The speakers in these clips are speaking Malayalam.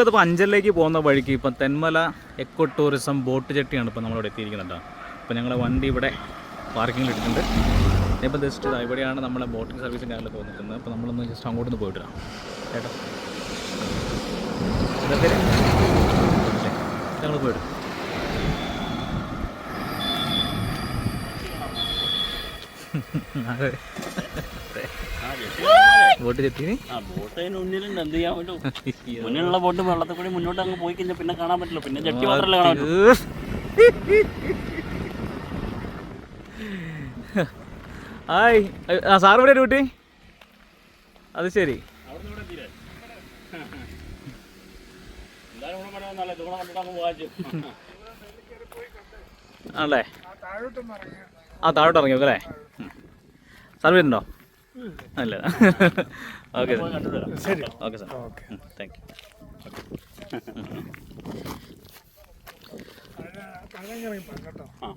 തൊട്ടടുത്ത് ഇപ്പോൾ അഞ്ചലിലേക്ക് പോകുന്ന വഴിക്ക് ഇപ്പം തെന്മല എക്കോ ടൂറിസം ബോട്ട് ജെട്ടിയാണ് ഇപ്പോൾ നമ്മളിവിടെ എത്തിയിരിക്കുന്നത് കേട്ടോ അപ്പോൾ ഞങ്ങളുടെ വണ്ടി ഇവിടെ പാർക്കിങ്ങിൽ ഇട്ടിട്ടുണ്ട്. ഇപ്പം ജസ്റ്റ് ഇതാ ഇവിടെയാണ് നമ്മളെ ബോട്ടിംഗ് സർവീസും കാര്യങ്ങളൊക്കെ വന്നിരിക്കുന്നത്. അപ്പോൾ നമ്മളൊന്ന് ജസ്റ്റ് അങ്ങോട്ട് ഒന്ന് പോയിട്ട് വരാം. കേട്ടോ? ഞങ്ങൾ പോയിട്ട് അതെ. ബോട്ട് ചെത്തിന് മുന്നിലുള്ള ബോട്ട് വെള്ളത്തിൽ കൂടി മുന്നോട്ട് അങ്ങ് പോയി കഴിഞ്ഞാൽ പിന്നെ കാണാൻ പറ്റില്ല. പിന്നെ ജട്ടി മാത്രമല്ല കാണാൻ ഹായ് ആ സാർ ഇവിടെ ഡ്യൂട്ടി അത് ശരി. ആണല്ലേ? ആ താഴോട്ട് ഇറങ്ങി അല്ലേ? സാർ വരുന്നുണ്ടോ? അല്ല ഓക്കെ ശരി. Okay sir. Thank you.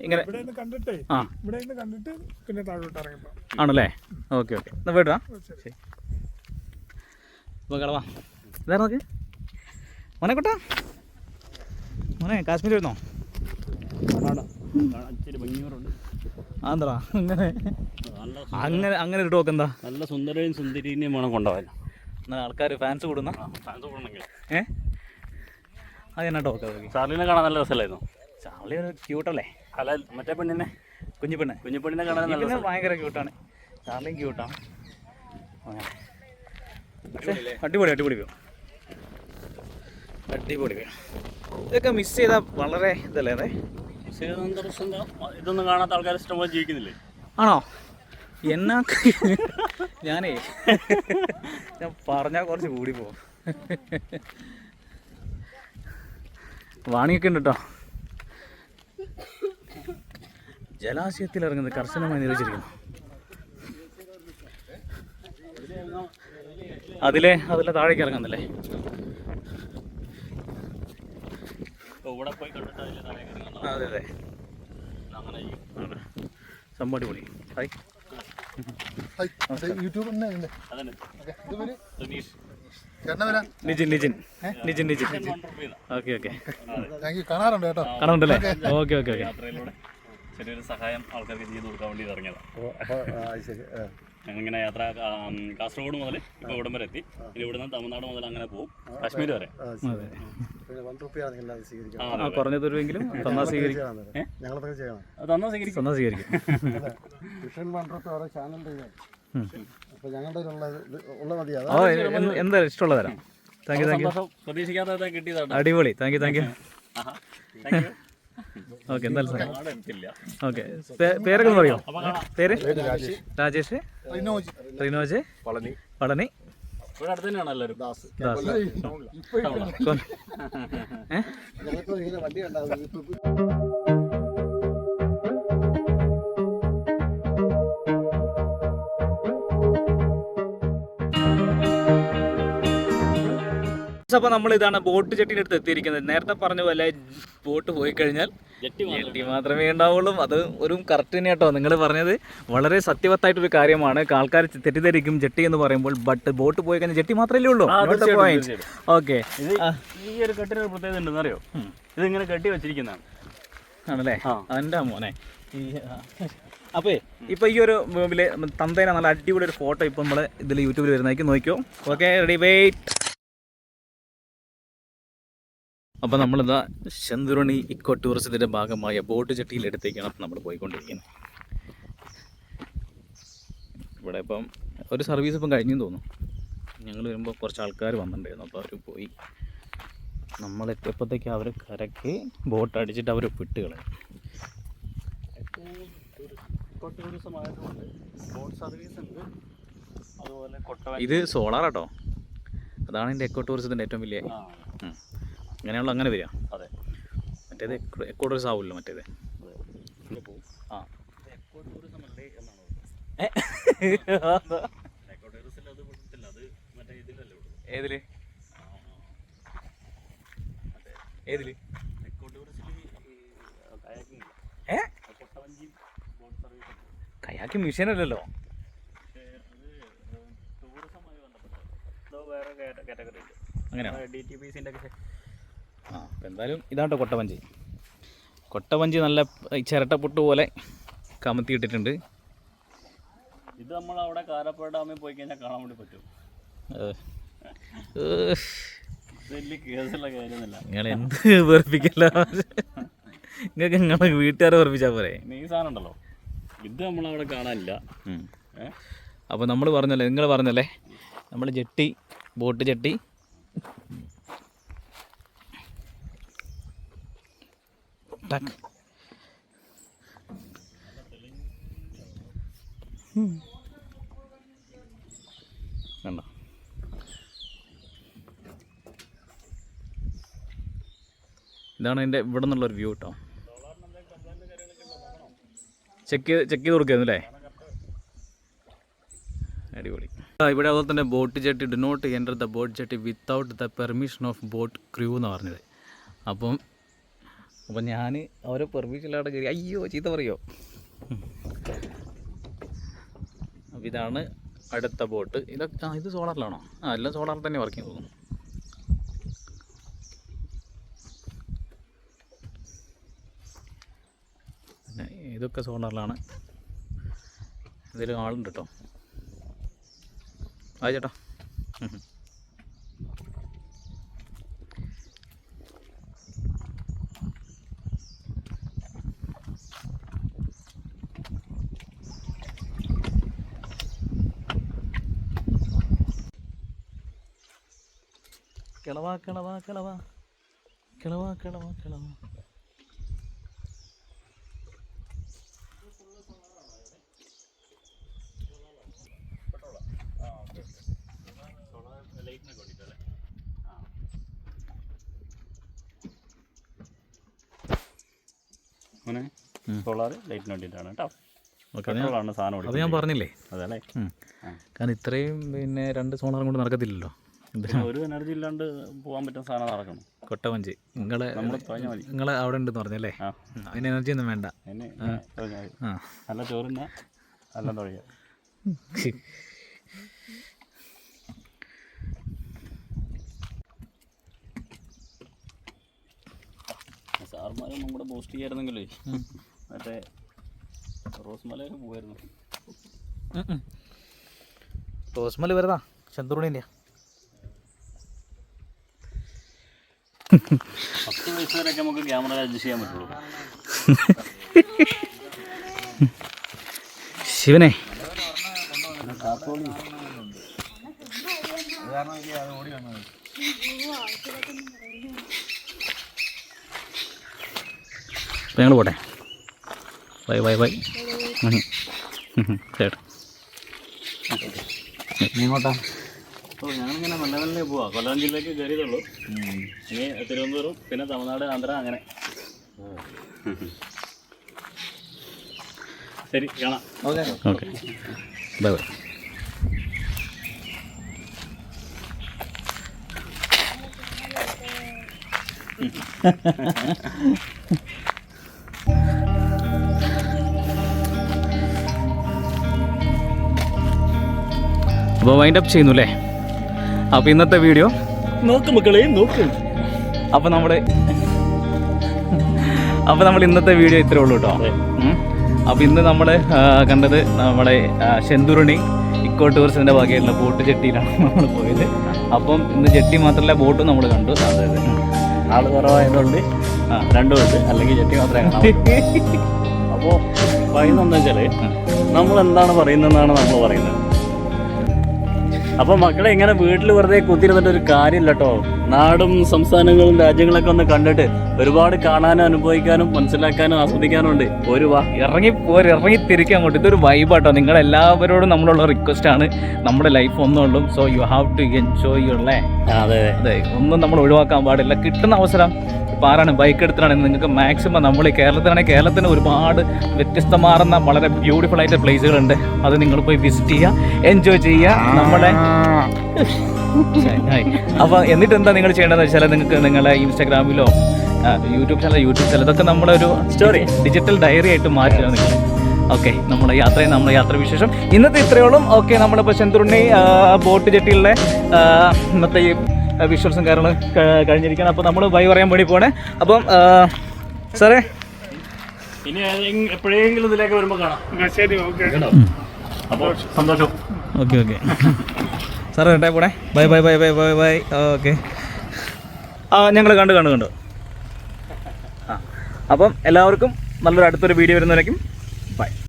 ഇങ്ങനെ. കണ്ടിട്ടേ. ഇവിടെ പിന്നെ താഴോട്ട് ഇറങ്ങിപ്പോ ആണല്ലേ? Okay okay. എന്നാ പോയിട്ടാ ശരി. കളവാ ഇതാ നോക്ക് മോനെ കൊട്ടാ. മോനെ കാശ്മീർ വരുന്നോ? ഇച്ചിരി ഭംഗിയോറുണ്ട് ആ എന്താ അങ്ങനെ അങ്ങനെ ഇട്ട് ഒരു ടോക്ക് എന്താ? നല്ല സുന്ദരയും സുന്ദരീനെയും വേണം കൊണ്ടുപോകാൻ. എന്നാൽ ആൾക്കാർ ഫാൻസ് കൂടുന്ന? ഫാൻസ് കൂടണമെങ്കിൽ ഏ? അത് എന്നാ ടോക്ക് ചാർലിനെ കാണാൻ നല്ല രസമല്ലായിരുന്നു? ചാർലി ഒരു ക്യൂട്ടല്ലേ അല്ല? മറ്റേ പെണ്ണിനെ? കുഞ്ഞു പെണ്ണ് കുഞ്ഞു പെണ്ണിനെ കാണാൻ നല്ല ഭയങ്കര ക്യൂട്ടാണ് ചാർലിയും ക്യൂട്ടാണ് അടിപൊളി അടിപൊളി വ്യൂ. അടിപൊളി വ്യൂ. ഇതൊക്കെ മിസ് ചെയ്താൽ വളരെ ഇതല്ലേ? അതെ. ഇതൊന്നും കാണാത്ത ആൾക്കാർ ഇഷ്ടംപോലെ ജീവിക്കുന്നില്ലേ? ആണോ? എന്നാ ഞാനേ ഞാൻ പറഞ്ഞാൽ കുറച്ച് കൂടി പോകും വാണിയൊക്കെ ഉണ്ട് കേട്ടോ ജലാശയത്തിൽ ഇറങ്ങുന്നത് കർശനമായി നിരോധിച്ചിരിക്കുന്നു. അതിലെ അതിലെ താഴേക്ക് ഇറങ്ങുന്നല്ലേ. അതെ അതെ. അങ്ങനെ പൊളി hi. Nijin Nijin. Nijin Nijin. One റുപ്പീതാ. Okay okay. Thank you. കാണാറുണ്ട് കേട്ടോ കാണുന്നുണ്ടല്ലേ ഓക്കെ ഓക്കെ. ഓക്കെ യാത്രയിലൂടെ ചെറിയൊരു സഹായം ആൾക്കാർക്ക് ചെയ്ത് കൊടുക്കാൻ വേണ്ടി ഇറങ്ങിയതാണ് ശരി. ഞങ്ങളിങ്ങനെ യാത്ര കാസർഗോഡ് മുതൽ ഇപ്പൊ ഇവിടം വരെ എത്തി. ഇനി ഇവിടുന്ന് തമിഴ്നാട് മുതൽ അങ്ങനെ പോകും കാശ്മീർ വരെ. കുറഞ്ഞ ദൂരമെങ്കിലും തന്നാ സ്വീകരിക്കും. തന്നാ സ്വീകരിക്കും. തന്നാ സ്വീകരിക്കും. വിഷൻ വൺ റുപ്പി ഓരോ ചാനലിന്റെ ഉം. അപ്പോൾ ഞങ്ങളുടെ ഉള്ള ഉള്ള മതി. അതാ എന്താ ഇഷ്ടമുള്ള തരാം? താങ്ക് യു താങ്ക് യു പ്രതീക്ഷിക്കാത്ത അടിപൊളി. Thank you thank you. Okay എന്തായാലും ഓക്കെ. പേരൊക്കെ ഒന്ന് പറയോ? പേര്? രാജേഷ്. റിനോജ്. റിനോജ്? പളനി. പളനി? ദാസ്. ഏ? ഇങ്ങനെ അപ്പോൾ നമ്മൾ ഇതാണ് ബോട്ട് ചെട്ടിയുടെ അടുത്ത് എത്തിയിരിക്കുന്നത്. നേരത്തെ പറഞ്ഞ പോലെ ബോട്ട് പോയി കഴിഞ്ഞാൽ ജെട്ടി മാത്രമേ ഉണ്ടാവുള്ളൂ. അത് ഒരു കറക്റ്റ് തന്നെ കേട്ടോ. നിങ്ങൾ പറഞ്ഞത് വളരെ സത്യവത്തായിട്ടൊരു കാര്യമാണ്. ആൾക്കാർ തെറ്റിദ്ധരിക്കും ജെട്ടി എന്ന് പറയുമ്പോൾ ബട്ട് ബോട്ട് പോയി കഴിഞ്ഞാൽ ജെട്ടി മാത്രമല്ലേ ഉള്ളൂ. പോയിന്റ് ഓക്കെ ഈ ഒരു കെട്ടിന് ഒരു പ്രത്യേകത ഉണ്ടെന്ന് അറിയോ? ഇത് ഇങ്ങനെ കെട്ടി വെച്ചിരിക്കുന്നതാണ്. ആണല്ലേ? ആ. മോനെ? അപ്പേ. ഇപ്പൊ ഈ ഒരു തന്തേനെ നല്ല അടിപൊളി ഒരു ഫോട്ടോ ഇപ്പൊ നമ്മൾ ഇതിൽ യൂട്യൂബിൽ വരുന്നതായിരിക്കും. നോക്കിയോ ഓക്കെ റെഡി വെയിറ്റ് അപ്പോൾ നമ്മളിതാ ശന്തുരണി ഇക്കോ ടൂറിസത്തിന്റെ ഭാഗമായ ബോട്ട് ചട്ടിയിലെടുത്തേക്കാണ് നമ്മൾ പോയിക്കൊണ്ടിരിക്കുന്നത്. ഇവിടെ ഇപ്പം ഒരു സർവീസ് ഇപ്പം കഴിഞ്ഞു തോന്നുന്നു. ഞങ്ങൾ വരുമ്പോൾ കുറച്ച് ആൾക്കാർ വന്നിട്ടുണ്ടായിരുന്നു. അപ്പോൾ അവർ പോയി. നമ്മൾ എത്തിയപ്പോഴത്തേക്ക് അവർ കരക്ക് ബോട്ട് അടിച്ചിട്ട് അവർ വിട്ട് കളയും ഇത് സോളാർ ആട്ടോ അതാണ് എന്റെ എക്കോ ടൂറിസത്തിന്റെ ഏറ്റവും വലിയ ഉം. അങ്ങനെ വരിക. അതെ. മറ്റേത് എക്കോ- ടൂറിസം ആവില്ല മറ്റേത്? ആ. ഏതിൽ? ഏതിൽ? കയാക്കി മിഷൻ അല്ലല്ലോ. അങ്ങനെയാണ്? ഡി ടി പി സിന്റെ ഒക്കെ ആ അപ്പോൾ എന്തായാലും ഇതാട്ടോ കൊട്ടവഞ്ചി കൊട്ടവഞ്ചി നല്ല ചിരട്ട ചിരട്ടപ്പൊട്ട് പോലെ കമത്തിയിട്ടിട്ടുണ്ട്. ഇത് നമ്മൾ അവിടെ കാരപ്പുഴ ഡാമിൽ പോയി കഴിഞ്ഞാൽ കാണാൻ വേണ്ടി പറ്റും. അപ്പൊ നമ്മൾ ഇത് വലിയ കേസുള്ള കാര്യമൊന്നുമില്ല. നിങ്ങൾ എന്ത് വെറുപ്പിക്കല്ല നിങ്ങൾക്ക് നിങ്ങളെ വീട്ടുകാരെ വെറുപ്പിച്ചാൽ പോരെ? പിന്നെ ഈ സാധനം ഉണ്ടല്ലോ. ഇത് നമ്മളവിടെ കാണാനില്ല. അപ്പോൾ നമ്മൾ പറഞ്ഞല്ലേ നിങ്ങൾ പറഞ്ഞല്ലേ? നമ്മൾ jetty boat jetty. Hmm. Ano. ഇതാണ് എന്റെ ഇവിടെ നിന്നുള്ളൊരു വ്യൂ കേട്ടോ ചെക്ക് ചെയ്ത് ചെക്ക് ചെയ്ത് കൊടുക്കുന്നു അല്ലേ അടിപൊളി ഇവിടെ അതുപോലെ തന്നെ boat jetty do not enter the boat jetty without the permission of boat crew എന്ന് പറഞ്ഞത് അപ്പം അപ്പം ഞാൻ അവരെ പെർമിഷൻ ഇല്ലാതെ കയറി അയ്യോ ചീത്ത പറയോ? അപ്പം ഇതാണ് അടുത്ത ബോട്ട്. ഇതൊക്കെ ഇത് സോളാറിലാണോ ആ എല്ലാം സോളാറിൽ തന്നെ വർക്ക് പിന്നെ ഇതൊക്കെ സോളാറിലാണ് ഇതിൽ ആളുണ്ട് കേട്ടോ ആ ചേട്ടാ. കിളവാ കിളവാ കിളവാ. കിളവാ കിളവാ കിളവാ. സോളാർ ലൈറ്റിന് വേണ്ടിയിട്ടാണ് കേട്ടോ. പെട്രോളാണ് സാധനം അത് ഞാൻ പറഞ്ഞില്ലേ? അതല്ലേ കാരണം ഇത്രയും പിന്നെ രണ്ട് സോളാറും കൊണ്ട് നടക്കത്തില്ലല്ലോ. ഒരു എനർജി ഇല്ലാണ്ട് പോകാൻ പറ്റുന്ന സാധനം നടക്കണം കൊട്ടവഞ്ചി. നിങ്ങളെ നിങ്ങളെ അവിടെ ഉണ്ടെന്ന് പറഞ്ഞല്ലേ. അതിന് എനർജി ഒന്നും വേണ്ട. നല്ല ചോറിന് നല്ല തൊഴിയ. സാർമാരൊന്നും കൂടെ പോസ്റ്റ് ചെയ്യായിരുന്നെങ്കിലേ മറ്റേ റോസ് പോയായിരുന്നു റോസ്മല റോസ്മൽ വരുതാ പത്ത് വയസ്സ് വരെയൊക്കെ നമുക്ക് ക്യാമറ അഡ്ജസ്റ്റ് ചെയ്യാൻ പറ്റുള്ളൂ. ശിവനെ. ഞങ്ങൾ പോട്ടെ. ബൈ ബൈ ബൈ ചേട്ടാ ഇങ്ങോട്ടാ. അപ്പോൾ ഞാനിങ്ങനെ നല്ല നല്ല പോവാ. കൊല്ലം ജില്ലയ്ക്ക് കയറിയതുള്ളൂ ഇനി തിരുവനന്തപുരം പിന്നെ തമിഴ്നാട് ആന്ധ്ര അങ്ങനെ. ശരി കാണാം. ഓക്കെ. ഓക്കെ. Bye bye. അപ്പോൾ വൈൻഡപ്പ് ചെയ്യുന്നു അല്ലേ അപ്പോൾ ഇന്നത്തെ വീഡിയോ? നോക്ക് മക്കളെ നോക്ക്. അപ്പോൾ നമ്മുടെ അപ്പോൾ നമ്മൾ ഇന്നത്തെ വീഡിയോ ഇത്രേ ഉള്ളൂ കേട്ടോ അപ്പൊ അപ്പോൾ ഇന്ന് നമ്മൾ കണ്ടത് നമ്മുടെ ശെന്തുരുണി ഇക്കോ ടൂറിസത്തിന്റെ ഭാഗമായിരുന്നു ബോട്ട് ചെട്ടിയിലാണ് നമ്മൾ പോയത്. അപ്പം ഇന്ന് ചെട്ടി മാത്രമല്ല ബോട്ടും നമ്മൾ കണ്ടു. അതായത് അതെ. ആൾ കുറവായതുകൊണ്ട് ആ. രണ്ടും ഉണ്ട്. അല്ലെങ്കിൽ ചെട്ടി മാത്രമേ കാണാം അപ്പോൾ പറയുന്നത് എന്താ വെച്ചാൽ നമ്മൾ എന്താണ് പറയുന്നതെന്നാണ് നമ്മൾ പറയുന്നത്. അപ്പൊ മക്കളെ ഇങ്ങനെ വീട്ടിൽ വെറുതെ കുത്തിരുന്നിട്ട് ഒരു കാര്യമില്ല കേട്ടോ നാടും സംസ്ഥാനങ്ങളും രാജ്യങ്ങളൊക്കെ ഒന്ന് കണ്ടിട്ട് ഒരുപാട് കാണാനും അനുഭവിക്കാനും മനസ്സിലാക്കാനും ആസ്വദിക്കാനും ഉണ്ട്. ഒരു വാ. ഇറങ്ങി പോര് ഇറങ്ങി തിരിക്കാൻ അങ്ങോട്ട്. ഇതൊരു വൈബാട്ടോ. നിങ്ങൾ എല്ലാവരോടും നമ്മളുള്ള റിക്വസ്റ്റ് ആണ്. നമ്മുടെ life ഒന്നുള്ളൂ. So you have to enjoy your life അതെ. അതെ ഒന്നും നമ്മൾ ഒഴിവാക്കാൻ പാടില്ല. കിട്ടുന്ന അവസരം ഇപ്പോൾ ആരാണ് ബൈക്ക് എടുത്തിട്ടാണെങ്കിൽ നിങ്ങൾക്ക് മാക്സിമം നമ്മൾ ഈ കേരളത്തിലാണെങ്കിൽ കേരളത്തിന് ഒരുപാട് വ്യത്യസ്തമാർന്ന വളരെ ബ്യൂട്ടിഫുൾ ആയിട്ട് പ്ലേസുകളുണ്ട് അത് നിങ്ങൾ പോയി വിസിറ്റ് ചെയ്യുക എൻജോയ് ചെയ്യുക നമ്മളെ. അപ്പോൾ എന്നിട്ട് എന്താ നിങ്ങൾ ചെയ്യേണ്ടതെന്ന് വെച്ചാൽ നിങ്ങൾക്ക് നിങ്ങളെ ഇൻസ്റ്റാഗ്രാമിലോ യൂട്യൂബ് ചാനൽ യൂട്യൂബ് ചാനൽ ഇതൊക്കെ നമ്മളൊരു സ്റ്റോറി ഡിജിറ്റൽ ഡയറി ആയിട്ട് മാറ്റുക നിങ്ങൾ. ഓക്കെ നമ്മുടെ യാത്രയും നമ്മുടെ യാത്ര വിശേഷം. ഇന്നത്തെ ഇത്രയോളം ഓക്കെ നമ്മളിപ്പോൾ ചെന്തുരുണ്ണി ബോട്ട് ജെട്ടിയിലെ മറ്റേ ഇന്നത്തെ ഈ വിഷ്വൽസും കാര്യങ്ങളും കഴിഞ്ഞിരിക്കണം അപ്പോൾ നമ്മൾ ബൈ പറയാൻ വേണ്ടി പോണേ. അപ്പം സാറേ? ഇനി എപ്പോഴെങ്കിലും ഇതിലേക്ക് വരുമ്പോൾ കാണാം. ശരി ഓക്കെ. അപ്പോൾ സന്തോഷം. Okay okay. സാറേ കേട്ടേ പോണേ. Bye bye bye bye bye bye. Okay. ആ ഞങ്ങൾ കണ്ടു കണ്ടു കണ്ടു. ആ അപ്പം എല്ലാവർക്കും നല്ലൊരു അടുത്തൊരു വീഡിയോ വരുന്നവരേക്കും ബൈ.